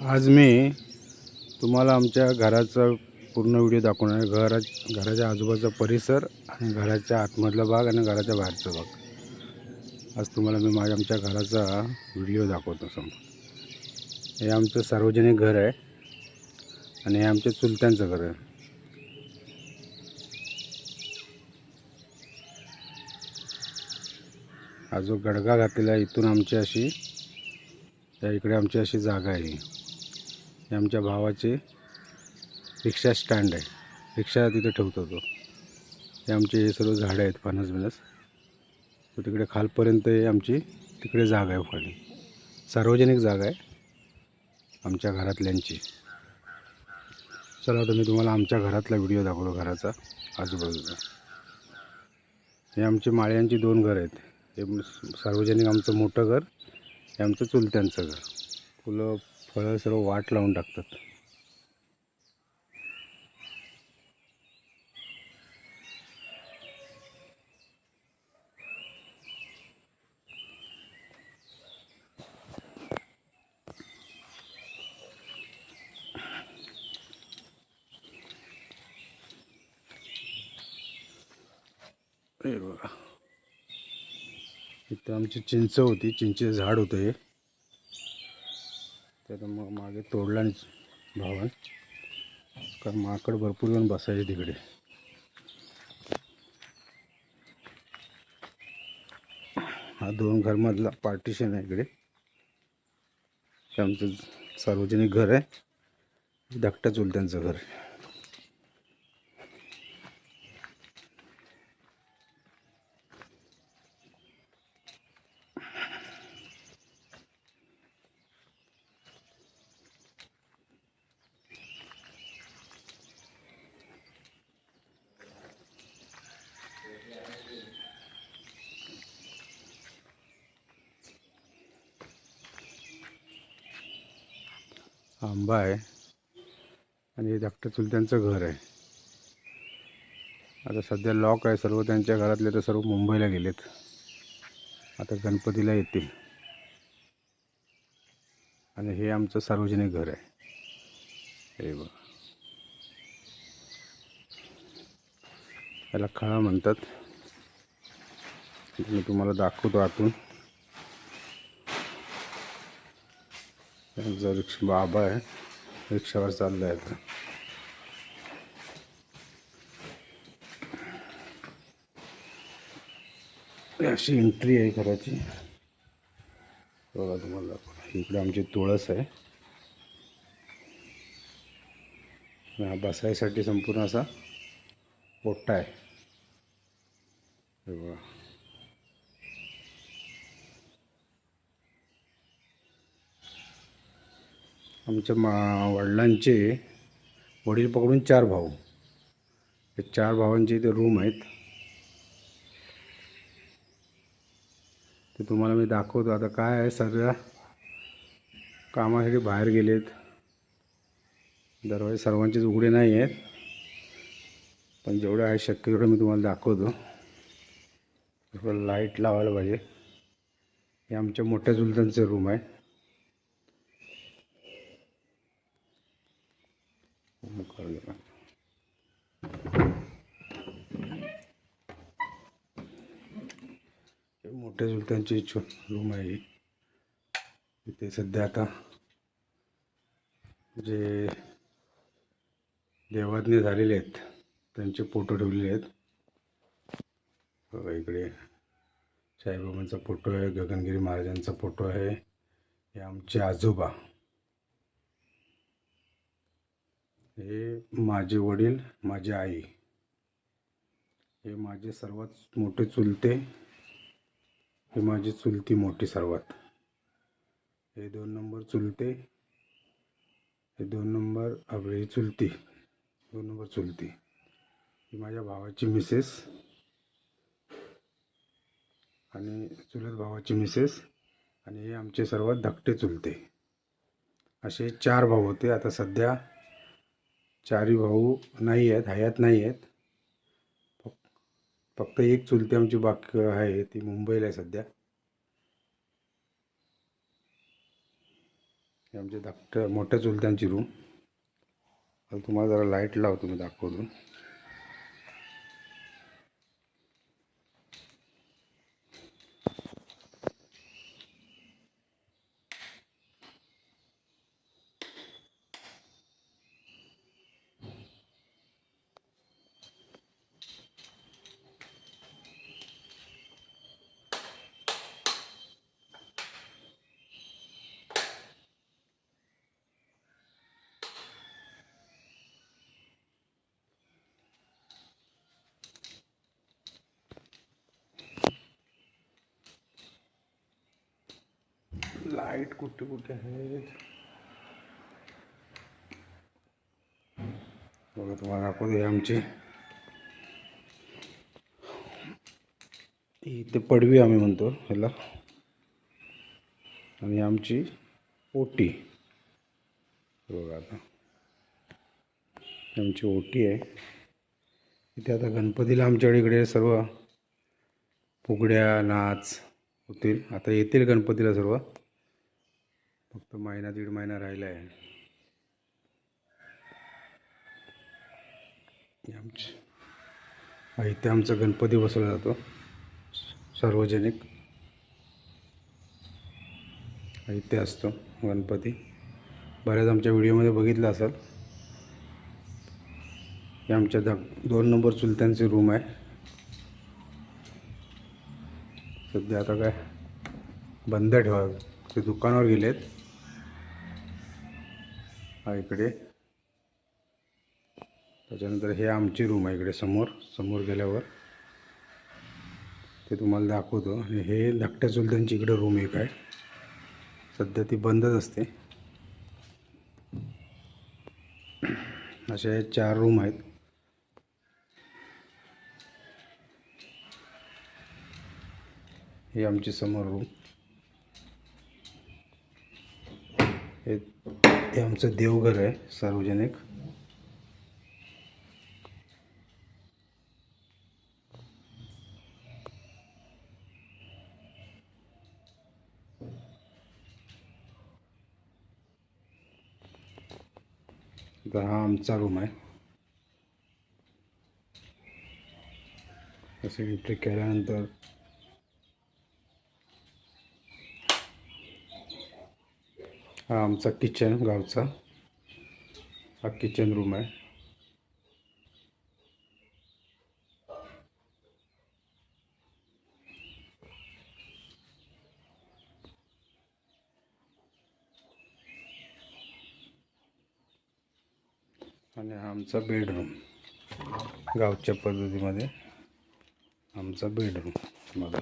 आज मी तुम्हाला आमच्या घराचा पूर्ण व्हिडिओ दाखवणार आहे. घरा घराच्या आजूबाजूचा परिसर आणि घराच्या आतमधला भाग आणि घराच्या बाहेरचा भाग. आज तुम्हाला मी माझ्या आमच्या घराचा व्हिडिओ दाखवतो समोर. हे आमचं सार्वजनिक घर आहे आणि हे आमच्या चुलत्यांचं घर आहे. हा जो गडगा घातलेला आहे इथून आमची अशी त्या इकडे आमची अशी जागा आहे. हे आमच्या भावाचे रिक्षा स्टँड आहे. रिक्षा तिथे ठेवतो तो. हे आमचे हे सर्व झाडं आहेत फणस बिनस तर तिकडे खालपर्यंत हे आमची तिकडे जागा आहे खाली. सार्वजनिक जागा आहे आमच्या घरातल्यांची. चला आता मी तुम्हाला आमच्या घरातला व्हिडिओ दाखवतो घराचा आजूबाजूचा. हे आमची माळ्यांची दोन घरं आहेत. हे सार्वजनिक आमचं मोठं घर हे आमचं चुलत्यांचं घर. फुलं फळं सर्व वाट लावून टाकतात. बघा. इथं आमची चिंच होती. चिंचेचं झाड होतं हे. तर मग मागे तोडला भावान. कारण माकड भरपूर येऊन बसायचे तिकडे. हा दोन घरमधला पार्टिशन आहे इकडे. आमचं सार्वजनिक घर आहे. धाकट्या चुलत्यांचं घर. आहे आंबा आहे. आणि हे चुलत्यांचं घर आहे. आता सध्या लॉक आहे. सर्व त्यांच्या घरातले तर सर्व मुंबईला गेलेत. आता गणपतीला येतील. आणि हे आमचं सार्वजनिक घर आहे. हे बघ. याला खळा म्हणतात. मी तुम्हाला दाखवतो आतून. जर रिक्षा बाबा आहे रिक्षावर चालला आहे आता अशी एंट्री आहे घराची बघा तुम्हाला इकडे आमची तुळस आहे. हा बसायसाठी संपूर्ण असा पोट्टा आहे. बघा. आमच्या मा वडिलांचे वडील पकडून चार भाऊ. हे चार भावांचे इथे रूम आहेत. ते तुम्हाला मी दाखवतो. आता काय आहे सगळ्या कामासाठी बाहेर गेलेत. दरवाजे सर्वांचेच उघडे नाही आहेत. पण जेवढं आहे शक्य तेवढं मी तुम्हाला दाखवतो. थोडं लाइट लावायला पाहिजे. हे आमच्या मोठ्या चुलत्यांचं रूम आहे. मुखार हे मोठ्या चुलत्यांची रूम आहे. इथे सध्या आता जे देवाज्ञ झालेले आहेत त्यांचे फोटो ठेवलेले आहेत. बघा इकडे साईबाबांचा फोटो आहे गगनगिरी महाराजांचा फोटो आहे. हे आमचे आजोबा. हे माझे वडील माझी आई. हे माझे सर्वात मोठे चुलते. हे माझी चुलती मोठी सर्वात. हे दोन नंबर चुलते. हे दोन नंबर आपली चुलती. दोन नंबर चुलती. ही माझ्या भावाची मिसेस. आणि चुलत भावाची मिसेस. आणि हे आमचे सर्वात धाकटे चुलते. असे चार भाऊ होते आता सध्या. चारही भाऊ नाही आहेत हयात नाही आहेत. फक- फक्त एक चुलती आमची बाकी आहे ती मुंबईला आहे सध्या. हे धाकट्या मोठ्या चुलत्यांची रूम तुम्हाला जरा लाइट लावतो मी दाखवतो. लाइट कुठे कुठे आहेत? बघा तुम्हाला दाखवतो हे आमचे. इथे पडवी आम्ही म्हणतो ह्याला. आणि आमची ओटी. बघा आता. आमची ओटी आहे. इथे आता गणपतीला आमच्याकडे इकडे सर्व फुगड्या नाच होतील. आता येतील गणपतीला सर्व. फक्त महिना दीड महिना राहिला आहे. आमच्या इथे आमचा गणपती बसवला जातो. सार्वजनिक. इथे असतो गणपती. बऱ्याच आमच्या व्हिडिओमध्ये बघितलं असाल. हे आमच्या द दोन नंबर चुलत्यांचे रूम आहे. सध्या आता काय बंद ठेवा. ते दुकानावर गेलेत. हा इकडे. त्याच्यानंतर हे आमची रूम आहे इकडे समोर समोर गेल्यावर. ते तुम्हाला दाखवतो. आणि हे धाकट्या चुलत्यांची इकडे रूम एक आहे. सध्या ती बंदच असते. असे चार रूम आहेत. हे आमची समोर रूम हे हे आमचं देवघर आहे सार्वजनिक. तर हा आमचा रूम आहे. असं एंट्री केल्यानंतर हा आमचा किचन गावचा. हा किचन रूम आहे. आणि हा आमचा बेडरूम गावच्या पद्धतीमध्ये आमचा बेडरूम मला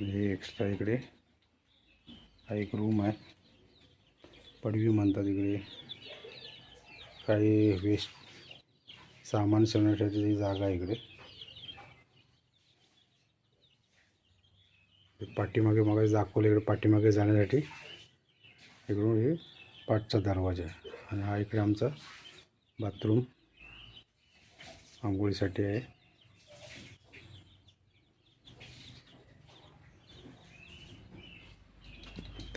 हे एक्स्ट्रा इकडे. हा एक रूम आहे. पडवी म्हणतात इकडे. काही वेस्ट सामान ठेवण्यासाठी जागा आहे इकडे. पाठीमागे मग दाखवलं इकडे पाठीमागे जाण्यासाठी. इकडून हे पाठचा दरवाजा आहे. आणि हा इकडे आमचा बाथरूम आंघोळीसाठी आहे.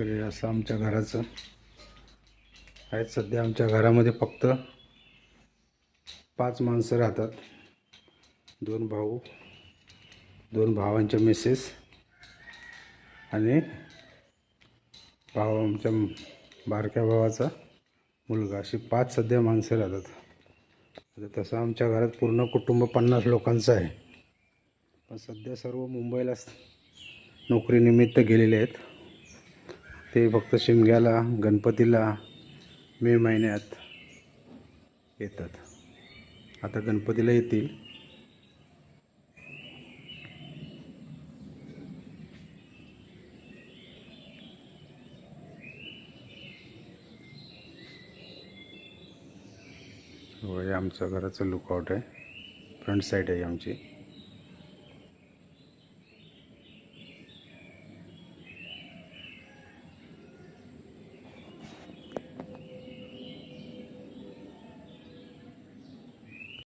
तर असं आमच्या घराचं. आहेत सध्या आमच्या घरामध्ये फक्त पाच माणसं राहतात. दोन भाऊ दोन भावांच्या मिसेस आणि भाव आमच्या बारक्या भावाचा मुलगा. अशी पाच सध्या माणसं राहतात. आता तसं आमच्या घरात पूर्ण कुटुंब पन्नास लोकांचं आहे. पण सध्या सर्व मुंबईला नोकरीनिमित्त गेलेले आहेत. ते फक्त शिमग्याला गणपतीला मे महिन्यात येतात. आता गणपतीला येतील. होय आमचं घराचं लुकआउट आहे. फ्रंट साईड आहे आमची.